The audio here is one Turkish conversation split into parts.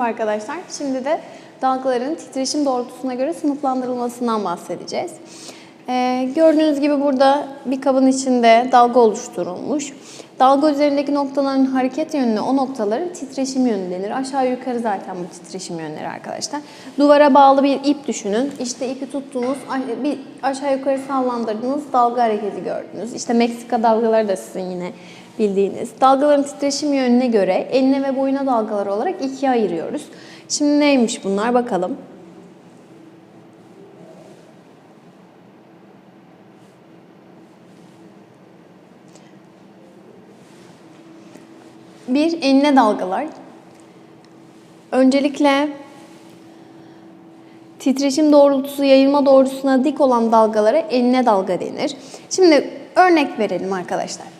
Merhaba arkadaşlar. Şimdi de dalgaların titreşim doğrultusuna göre sınıflandırılmasından bahsedeceğiz. Ee, gördüğünüz gibi burada bir kabın içinde dalga oluşturulmuş. Dalga üzerindeki noktaların hareket yönüne o noktaların titreşim yönü denir. Aşağı yukarı zaten bu titreşim yönleri arkadaşlar. Duvara bağlı bir ip düşünün. İşte ipi tuttunuz, bir aşağı yukarı sallandırdınız, dalga hareketi gördünüz. İşte Meksika dalgaları da sizin yine bildiğiniz. Dalgaların titreşim yönüne göre enine ve boyuna dalgalar olarak ikiye ayırıyoruz. Şimdi neymiş bunlar bakalım. Bir enine dalgalar. Öncelikle titreşim doğrultusu yayılma doğrultusuna dik olan dalgalara enine dalga denir. Şimdi örnek verelim arkadaşlar.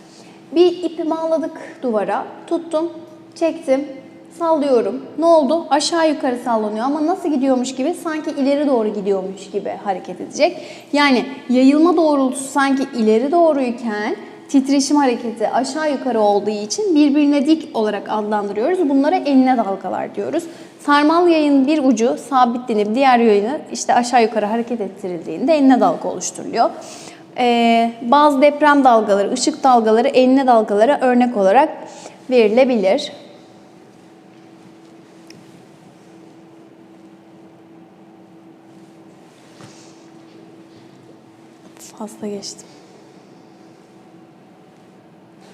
Bir ipi bağladık duvara, tuttum, çektim, sallıyorum. Ne oldu? Aşağı yukarı sallanıyor ama nasıl gidiyormuş gibi? Sanki ileri doğru gidiyormuş gibi hareket edecek. Yani yayılma doğrultusu sanki ileri doğruyken titreşim hareketi aşağı yukarı olduğu için birbirine dik olarak adlandırıyoruz. Bunlara enine dalgalar diyoruz. Sarmal yayın bir ucu sabitlenip diğer yayını işte aşağı yukarı hareket ettirildiğinde enine dalga oluşturuluyor. Ee, bazı deprem dalgaları, ışık dalgaları enine dalgalara örnek olarak verilebilir. Fazla geçtim.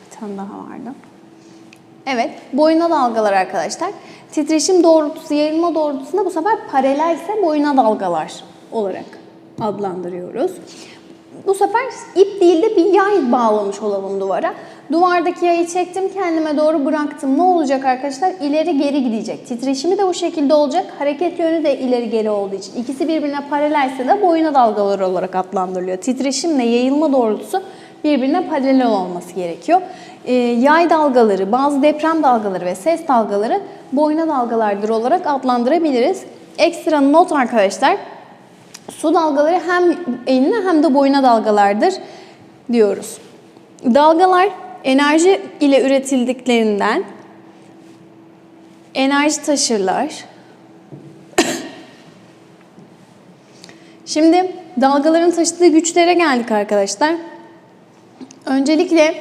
Bir tane daha vardı. Evet, boyuna dalgalar arkadaşlar. Titreşim doğrultusu, yayılma doğrultusuna bu sefer paralelse boyuna dalgalar olarak adlandırıyoruz. Bu sefer ip değil de bir yay bağlamış olalım duvara. Duvardaki yayı çektim, kendime doğru bıraktım. Ne olacak arkadaşlar? İleri geri gidecek. Titreşimi de bu şekilde olacak. Hareket yönü de ileri geri olduğu için. İkisi birbirine paralelse de boyuna dalgalar olarak adlandırılıyor. Titreşimle yayılma doğrultusu birbirine paralel olması gerekiyor. Ee, yay dalgaları, bazı deprem dalgaları ve ses dalgaları boyuna dalgalardır olarak adlandırabiliriz. Ekstra not arkadaşlar. Su dalgaları hem enine hem de boyuna dalgalardır diyoruz. Dalgalar enerji ile üretildiklerinden enerji taşırlar. Şimdi dalgaların taşıdığı güçlere geldik arkadaşlar. Öncelikle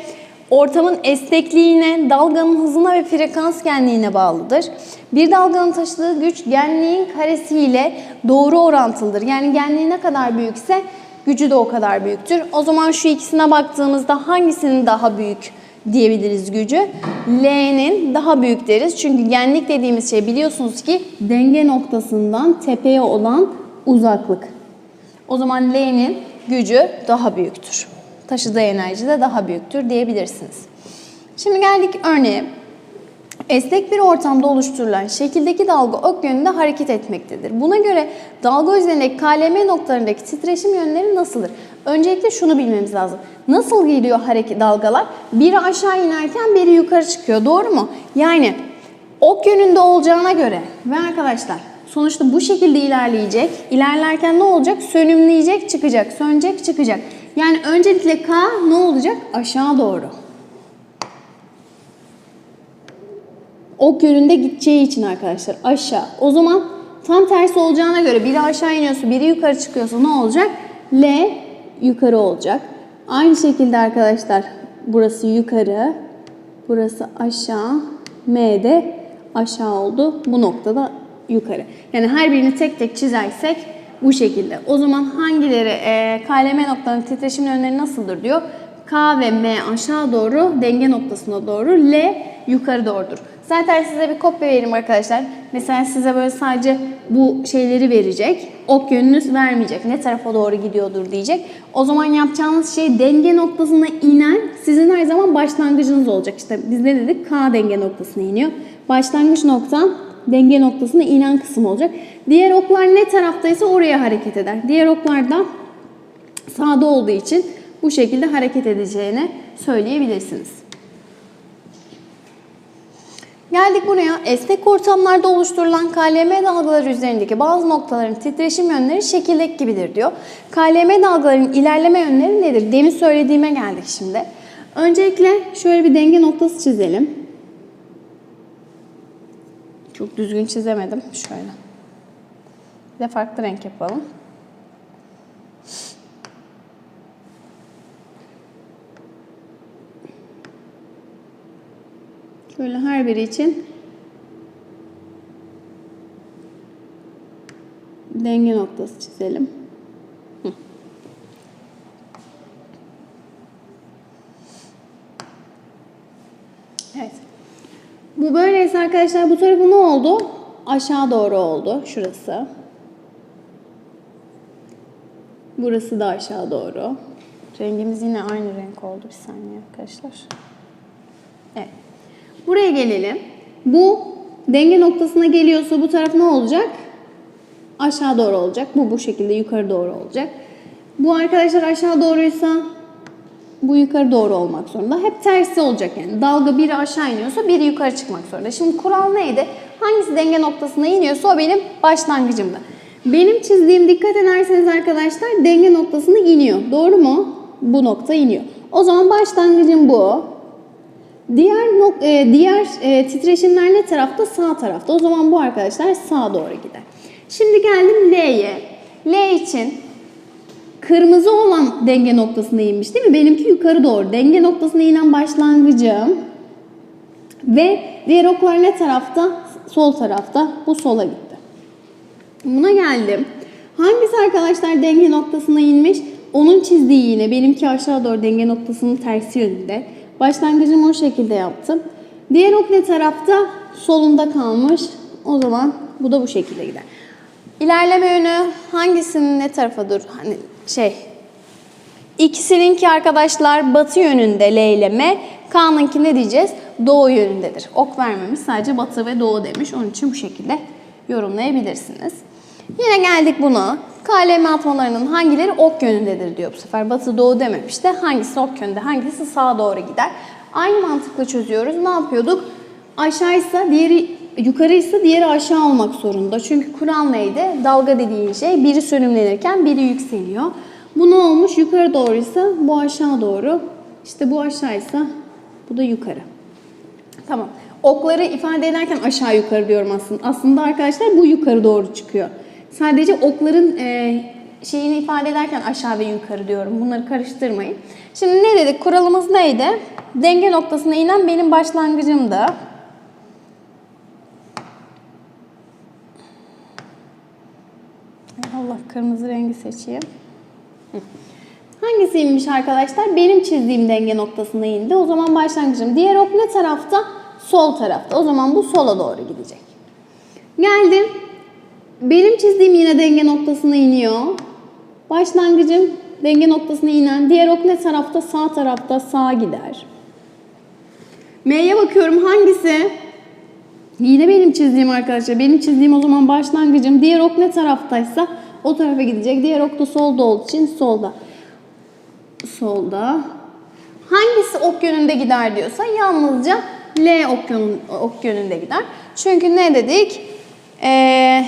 ortamın esnekliğine, dalganın hızına ve frekans genliğine bağlıdır. Bir dalganın taşıdığı güç genliğin karesiyle doğru orantılıdır. Yani genliği ne kadar büyükse gücü de o kadar büyüktür. O zaman şu ikisine baktığımızda hangisinin daha büyük diyebiliriz gücü? L'nin daha büyük deriz. Çünkü genlik dediğimiz şey biliyorsunuz ki denge noktasından tepeye olan uzaklık. O zaman L'nin gücü daha büyüktür. Taşıdığı enerji de daha büyüktür diyebilirsiniz. Şimdi geldik örneğe. Esnek bir ortamda oluşturulan şekildeki dalga ok yönünde hareket etmektedir. Buna göre dalga üzerindeki KLM noktalarındaki titreşim yönleri nasıldır? Öncelikle şunu bilmemiz lazım. Nasıl geliyor hareket dalgalar? Biri aşağı inerken biri yukarı çıkıyor. Doğru mu? Yani ok yönünde olacağına göre ve arkadaşlar sonuçta bu şekilde ilerleyecek. İlerlerken ne olacak? Sönümleyecek, çıkacak. Sönecek, çıkacak. Yani öncelikle K ne olacak? Aşağı doğru. ok yönünde gideceği için arkadaşlar aşağı. O zaman tam tersi olacağına göre biri aşağı iniyorsa biri yukarı çıkıyorsa ne olacak? L yukarı olacak. Aynı şekilde arkadaşlar burası yukarı, burası aşağı, M de aşağı oldu. Bu noktada yukarı. Yani her birini tek tek çizersek bu şekilde. O zaman hangileri e, KLM noktalarının titreşim yönleri nasıldır diyor. K ve M aşağı doğru, denge noktasına doğru, L yukarı doğrudur. Zaten size bir kopya vereyim arkadaşlar. Mesela size böyle sadece bu şeyleri verecek. Ok yönünüz vermeyecek. Ne tarafa doğru gidiyordur diyecek. O zaman yapacağınız şey denge noktasına inen sizin her zaman başlangıcınız olacak. İşte biz ne dedik? K denge noktasına iniyor. Başlangıç noktan denge noktasına inen kısım olacak. Diğer oklar ne taraftaysa oraya hareket eder. Diğer oklar da sağda olduğu için bu şekilde hareket edeceğini söyleyebilirsiniz. Geldik buraya. Esnek ortamlarda oluşturulan KLM dalgaları üzerindeki bazı noktaların titreşim yönleri şekildeki gibidir diyor. KLM dalgalarının ilerleme yönleri nedir? Demin söylediğime geldik şimdi. Öncelikle şöyle bir denge noktası çizelim. Çok düzgün çizemedim. Şöyle. Bir de farklı renk yapalım. Şöyle her biri için denge noktası çizelim. Hı. Evet. Bu böyleyse arkadaşlar bu tarafı ne oldu? Aşağı doğru oldu şurası. Burası da aşağı doğru. Rengimiz yine aynı renk oldu bir saniye arkadaşlar. Evet. Buraya gelelim. Bu denge noktasına geliyorsa bu taraf ne olacak? Aşağı doğru olacak. Bu bu şekilde yukarı doğru olacak. Bu arkadaşlar aşağı doğruysa bu yukarı doğru olmak zorunda. Hep tersi olacak yani. Dalga biri aşağı iniyorsa biri yukarı çıkmak zorunda. Şimdi kural neydi? Hangisi denge noktasına iniyorsa o benim başlangıcımda. Benim çizdiğim dikkat ederseniz arkadaşlar denge noktasına iniyor. Doğru mu? Bu nokta iniyor. O zaman başlangıcım bu. Diğer e, diğer e, titreşimler ne tarafta? Sağ tarafta. O zaman bu arkadaşlar sağa doğru gider. Şimdi geldim L'ye. L için kırmızı olan denge noktasına inmiş değil mi? Benimki yukarı doğru. Denge noktasına inen başlangıcım. Ve diğer oklar ne tarafta? Sol tarafta. Bu sola gitti. Buna geldim. Hangisi arkadaşlar denge noktasına inmiş? Onun çizdiği yine benimki aşağı doğru denge noktasının tersi yönünde. Başlangıcımı o şekilde yaptım. Diğer ok ne tarafta? Solunda kalmış. O zaman bu da bu şekilde gider. İlerleme yönü hangisinin ne tarafa dur? Hani şey İkisininki arkadaşlar batı yönünde L ile M. K'nınki ne diyeceğiz? Doğu yönündedir. Ok vermemiş sadece batı ve doğu demiş. Onun için bu şekilde yorumlayabilirsiniz. Yine geldik buna. KLM atmalarının hangileri ok yönündedir diyor bu sefer. Batı doğu dememiş de hangisi ok yönünde, hangisi sağa doğru gider. Aynı mantıkla çözüyoruz. Ne yapıyorduk? Aşağıysa diğeri yukarıysa diğeri aşağı olmak zorunda. Çünkü kural neydi? Dalga dediğin şey biri sönümlenirken biri yükseliyor. Bu ne olmuş? Yukarı doğruysa bu aşağı doğru. İşte bu aşağıysa bu da yukarı. Tamam. Okları ifade ederken aşağı yukarı diyorum aslında. Aslında arkadaşlar bu yukarı doğru çıkıyor. Sadece okların e, şeyini ifade ederken aşağı ve yukarı diyorum. Bunları karıştırmayın. Şimdi ne dedik? Kuralımız neydi? Denge noktasına inen benim başlangıcımdı. Allah kırmızı rengi seçeyim. Hı. Hangisi inmiş arkadaşlar? Benim çizdiğim denge noktasına indi. O zaman başlangıcım. Diğer ok ne tarafta? Sol tarafta. O zaman bu sola doğru gidecek. Geldim. Benim çizdiğim yine denge noktasına iniyor. Başlangıcım denge noktasına inen. Diğer ok ne tarafta? Sağ tarafta. Sağa gider. M'ye bakıyorum hangisi? Yine benim çizdiğim arkadaşlar. Benim çizdiğim o zaman başlangıcım. Diğer ok ne taraftaysa o tarafa gidecek. Diğer ok da solda olduğu için solda. Solda. Hangisi ok yönünde gider diyorsa yalnızca L ok, yönün, ok yönünde gider. Çünkü ne dedik? Ee,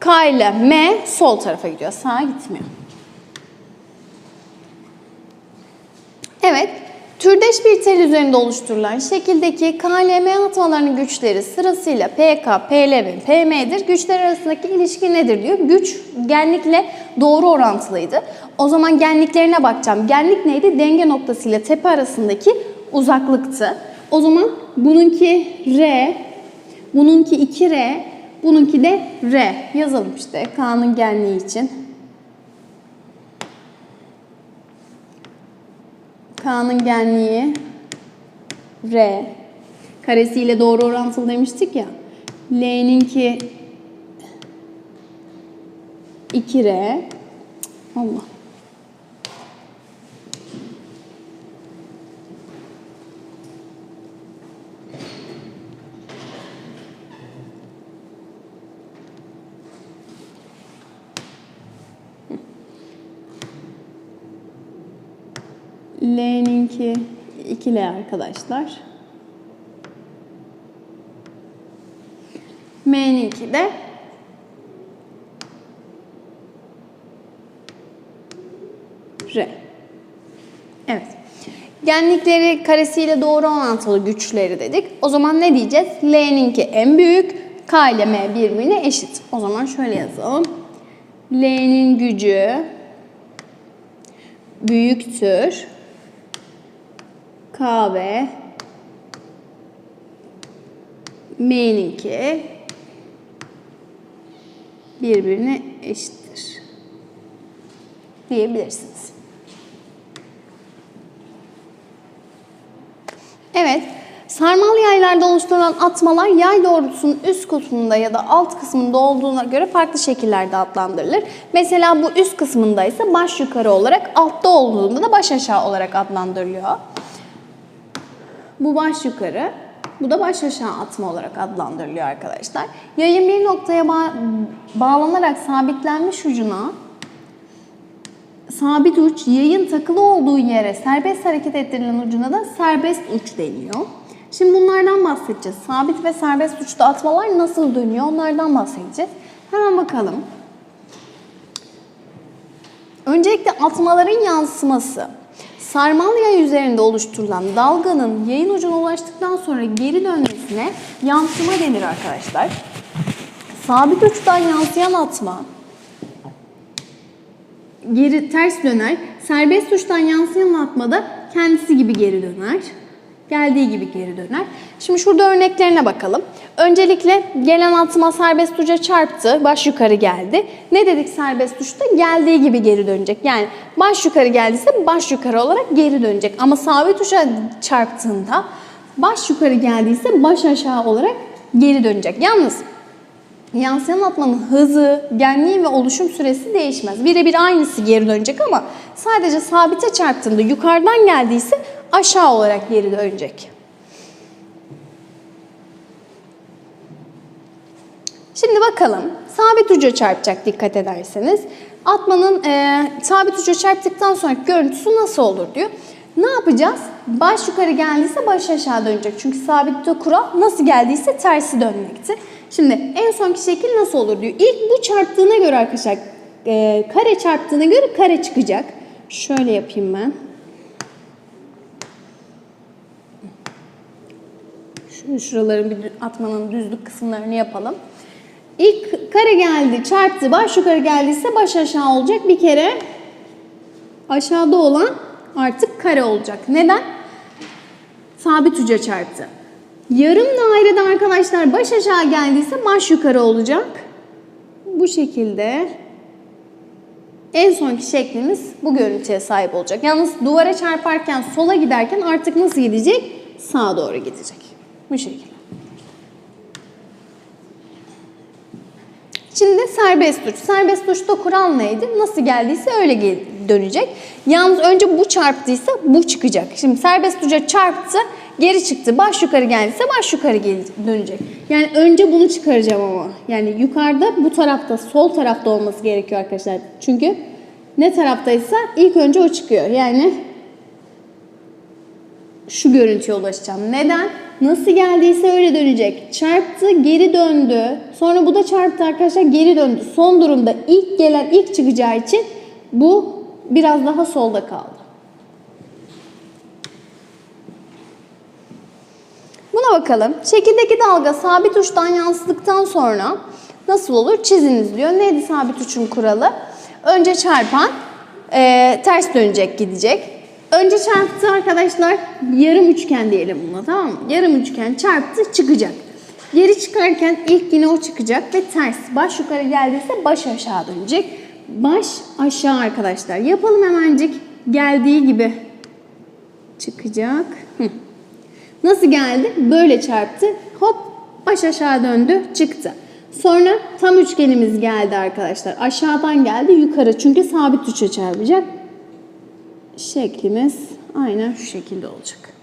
K ile M sol tarafa gidiyor. Sağa gitmiyor. Evet. Türdeş bir tel üzerinde oluşturulan şekildeki KLM atmalarının güçleri sırasıyla PK, PL ve PM'dir. Güçler arasındaki ilişki nedir diyor. Güç genlikle doğru orantılıydı. O zaman genliklerine bakacağım. Genlik neydi? Denge noktası ile tepe arasındaki uzaklıktı. O zaman bununki R, bununki 2R, bununki de R. Yazalım işte K'nın genliği için. K'nın genliği R. Karesiyle doğru orantılı demiştik ya. L'ninki 2R. Allah. L'ninki 2L arkadaşlar. M'ninki de R. Evet. Genlikleri karesiyle doğru orantılı güçleri dedik. O zaman ne diyeceğiz? L'ninki en büyük, K ile M birbirine eşit. O zaman şöyle yazalım. L'nin gücü büyüktür. K ve M'ninki birbirine eşittir diyebilirsiniz. Evet, sarmal yaylarda oluşturulan atmalar yay doğrultusunun üst kısmında ya da alt kısmında olduğuna göre farklı şekillerde adlandırılır. Mesela bu üst kısmında ise baş yukarı olarak, altta olduğunda da baş aşağı olarak adlandırılıyor. Bu baş yukarı, bu da baş aşağı atma olarak adlandırılıyor arkadaşlar. Yayın bir noktaya ba- bağlanarak sabitlenmiş ucuna sabit uç yayın takılı olduğu yere serbest hareket ettirilen ucuna da serbest uç deniyor. Şimdi bunlardan bahsedeceğiz. Sabit ve serbest uçta atmalar nasıl dönüyor onlardan bahsedeceğiz. Hemen bakalım. Öncelikle atmaların yansıması. Sarmal yay üzerinde oluşturulan dalganın yayın ucuna ulaştıktan sonra geri dönmesine yansıma denir arkadaşlar. Sabit uçtan yansıyan atma geri ters döner. Serbest uçtan yansıyan atmada kendisi gibi geri döner. Geldiği gibi geri döner. Şimdi şurada örneklerine bakalım. Öncelikle gelen atma serbest uca çarptı. Baş yukarı geldi. Ne dedik serbest uçta? Geldiği gibi geri dönecek. Yani baş yukarı geldiyse baş yukarı olarak geri dönecek. Ama sabit uca çarptığında baş yukarı geldiyse baş aşağı olarak geri dönecek. Yalnız Yansıyan atmanın hızı, genliği ve oluşum süresi değişmez. Birebir aynısı geri dönecek ama sadece sabite çarptığında yukarıdan geldiyse aşağı olarak geri dönecek. Şimdi bakalım. Sabit uca çarpacak dikkat ederseniz. Atmanın e, sabit uca çarptıktan sonra görüntüsü nasıl olur diyor. Ne yapacağız? Baş yukarı geldiyse baş aşağı dönecek. Çünkü sabitte kural nasıl geldiyse tersi dönmekti. Şimdi en sonki şekil nasıl olur diyor. İlk bu çarptığına göre arkadaşlar e, kare çarptığına göre kare çıkacak. Şöyle yapayım ben. Şimdi şuraların bir atmanın düzlük kısımlarını yapalım. İlk kare geldi, çarptı, baş yukarı geldiyse baş aşağı olacak. Bir kere aşağıda olan artık kare olacak. Neden? Sabit uca çarptı. Yarım dairede arkadaşlar baş aşağı geldiyse baş yukarı olacak. Bu şekilde en sonki şeklimiz bu görüntüye sahip olacak. Yalnız duvara çarparken sola giderken artık nasıl gidecek? Sağa doğru gidecek. Bu şekilde. Şimdi serbest uç. Serbest uçta kural neydi? Nasıl geldiyse öyle dönecek. Yalnız önce bu çarptıysa bu çıkacak. Şimdi serbest uca çarptı, geri çıktı. Baş yukarı geldiyse baş yukarı dönecek. Yani önce bunu çıkaracağım ama. Yani yukarıda bu tarafta, sol tarafta olması gerekiyor arkadaşlar. Çünkü ne taraftaysa ilk önce o çıkıyor. Yani şu görüntüye ulaşacağım. Neden? Nasıl geldiyse öyle dönecek. Çarptı, geri döndü. Sonra bu da çarptı arkadaşlar, geri döndü. Son durumda ilk gelen ilk çıkacağı için bu biraz daha solda kaldı. Buna bakalım. Şekildeki dalga sabit uçtan yansıdıktan sonra nasıl olur? Çiziniz diyor. Neydi sabit uçun kuralı? Önce çarpan e, ters dönecek gidecek. Önce çarptı arkadaşlar. Yarım üçgen diyelim buna tamam mı? Yarım üçgen çarptı çıkacak. Geri çıkarken ilk yine o çıkacak ve ters. Baş yukarı geldiyse baş aşağı dönecek. Baş aşağı arkadaşlar. Yapalım hemencik. Geldiği gibi çıkacak. Nasıl geldi? Böyle çarptı. Hop baş aşağı döndü çıktı. Sonra tam üçgenimiz geldi arkadaşlar. Aşağıdan geldi yukarı çünkü sabit üçe çarpacak. Şeklimiz aynen şu şekilde olacak.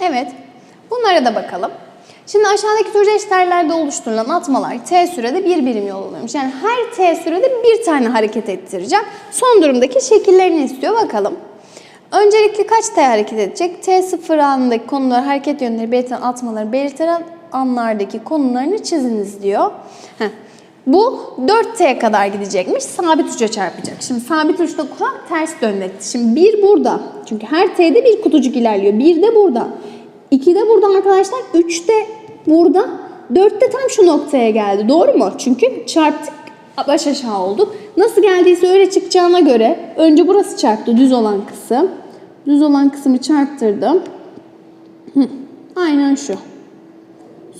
Evet. Bunlara da bakalım. Şimdi aşağıdaki türde eşdeğerlerde oluşturulan atmalar t sürede bir birim yol alıyormuş. Yani her t sürede bir tane hareket ettireceğim. Son durumdaki şekillerini istiyor. Bakalım. Öncelikle kaç t hareket edecek? t sıfır anındaki konular hareket yönleri belirten atmaları belirten anlardaki konularını çiziniz diyor. Heh. Bu 4T kadar gidecekmiş. Sabit uca çarpacak. Şimdi sabit uçta kural ters dönmekti. Şimdi 1 burada. Çünkü her T'de bir kutucuk ilerliyor. 1 de burada. 2 de burada arkadaşlar. 3 de burada. 4 de tam şu noktaya geldi. Doğru mu? Çünkü çarptık baş aşağı oldu. Nasıl geldiyse öyle çıkacağına göre önce burası çarptı düz olan kısım. Düz olan kısmı çarptırdım. Hı, aynen şu.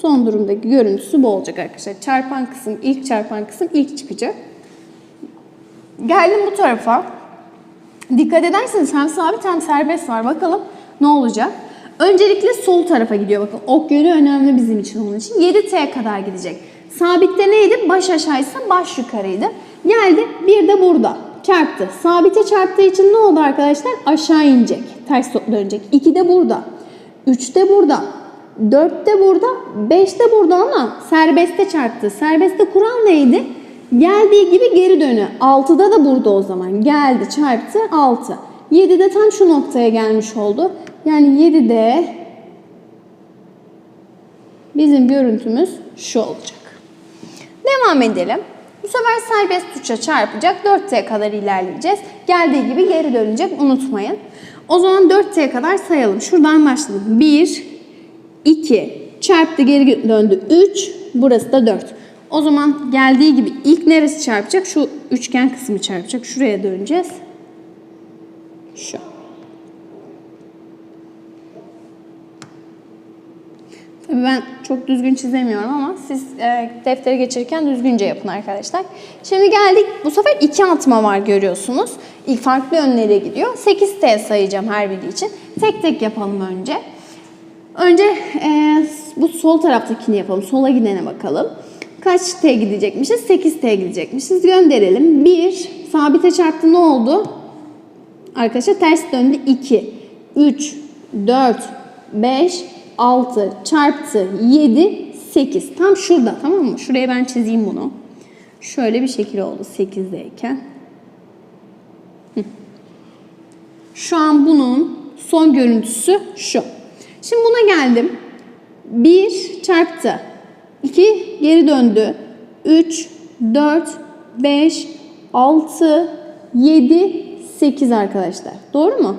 Son durumdaki görüntüsü bu olacak arkadaşlar. Çarpan kısım, ilk çarpan kısım ilk çıkacak. Geldim bu tarafa. Dikkat ederseniz hem sabit hem serbest var. Bakalım ne olacak? Öncelikle sol tarafa gidiyor. Bakın ok yönü önemli bizim için onun için. 7T kadar gidecek. Sabitte neydi? Baş aşağıysa baş yukarıydı. Geldi bir de burada. Çarptı. Sabite çarptığı için ne oldu arkadaşlar? Aşağı inecek. Ters dönecek. 2 de burada. 3 de burada. 4 de burada. 5 de burada ama serbestte çarptı. Serbestte kural neydi? Geldiği gibi geri dönü. 6'da da burada o zaman. Geldi çarptı 6. 7'de tam şu noktaya gelmiş oldu. Yani 7'de bizim görüntümüz şu olacak. Devam edelim. Bu sefer serbest tuşa çarpacak. 4T kadar ilerleyeceğiz. Geldiği gibi geri dönecek. Unutmayın. O zaman 4T kadar sayalım. Şuradan başladım. 1, 2, çarptı geri döndü. 3, burası da 4. O zaman geldiği gibi ilk neresi çarpacak? Şu üçgen kısmı çarpacak. Şuraya döneceğiz. Şu. Tabii ben çok düzgün çizemiyorum ama siz e, defteri geçirirken düzgünce yapın arkadaşlar. Şimdi geldik. Bu sefer iki atma var görüyorsunuz. İlk farklı yönlere gidiyor. 8T sayacağım her biri için. Tek tek yapalım önce. Önce e, bu sol taraftakini yapalım. Sola gidene bakalım. Kaç T gidecekmişiz? 8T gidecekmişiz. Gönderelim. 1. Sabite çarptı ne oldu? Arkadaşlar ters döndü 2, 3, 4, 5, 6 çarptı 7, 8. Tam şurada tamam mı? Şuraya ben çizeyim bunu. Şöyle bir şekil oldu 8'deyken. Hı. Şu an bunun son görüntüsü şu. Şimdi buna geldim. 1 çarptı. 2 geri döndü. 3, 4, 5, 6, 7, 8 arkadaşlar. Doğru mu?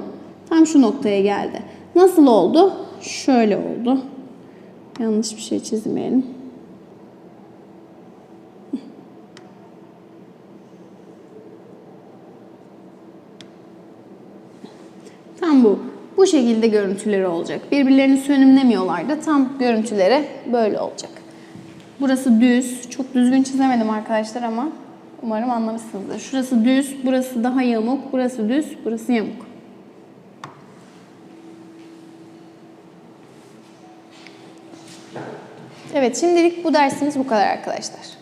Tam şu noktaya geldi. Nasıl oldu? Şöyle oldu. Yanlış bir şey çizmeyelim. Tam bu. Bu şekilde görüntüleri olacak. Birbirlerini sönümlemiyorlar da tam görüntüleri böyle olacak. Burası düz. Çok düzgün çizemedim arkadaşlar ama umarım anlamışsınızdır. Şurası düz, burası daha yamuk, burası düz, burası yamuk. Evet, şimdilik bu dersimiz bu kadar arkadaşlar.